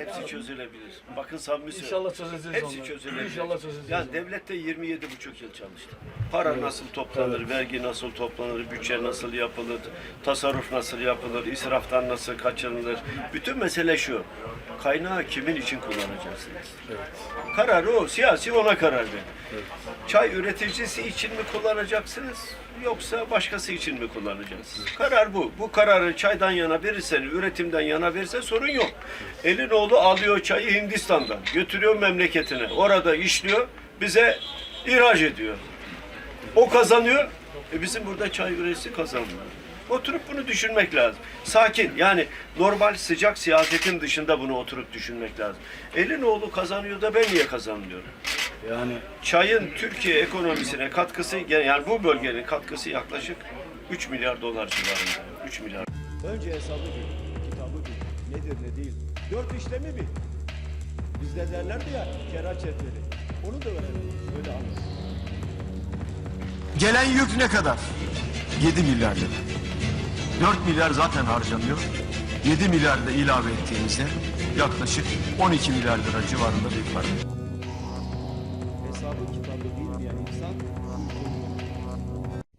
Hepsi çözülebilir. Bakın samimi söylüyorum. İnşallah çözeceğiz Hepsi onları. çözülebilir. İnşallah çözeceğiz Yani onları. devlette 27,5 yıl çalıştı. Para nasıl toplanır, vergi nasıl toplanır, bütçe nasıl yapılır, tasarruf nasıl yapılır, israftan nasıl kaçınılır. Bütün mesele şu. Kaynağı kimin için kullanacaksınız? Kararı o. Siyasi ona karar verin. Çay üreticisi için mi kullanacaksınız? Yoksa başkası için mi kullanacaksınız? Karar bu. Bu kararı çaydan yana verirsen, üretimden yana verirse sorun yok. Elin oğlu alıyor çayı Hindistan'dan, götürüyor memleketine. Orada işliyor, bize ihraç ediyor. O kazanıyor, e bizim burada çay üreticisi kazanmıyor. Oturup bunu düşünmek lazım. Sakin, yani normal sıcak siyasetin dışında bunu oturup düşünmek lazım. Elin oğlu kazanıyor da ben niye kazanmıyorum? Yani Çayın Türkiye ekonomisine katkısı, yani bu bölgenin katkısı yaklaşık 3 milyar dolar civarında. 3 milyar. Önce hesabı bil, kitabı bil. Nedir ne değil. Dört işlemi bil. Bizde derlerdi ya kera cetveli. Onu da öğrenelim. Öyle anlasın. Gelen yük ne kadar? 7 milyar lira. 4 milyar zaten harcanıyor. 7 milyar da ilave ettiğimizde yaklaşık 12 milyar lira civarında bir para. Hesabı kitabı bilmeyen insan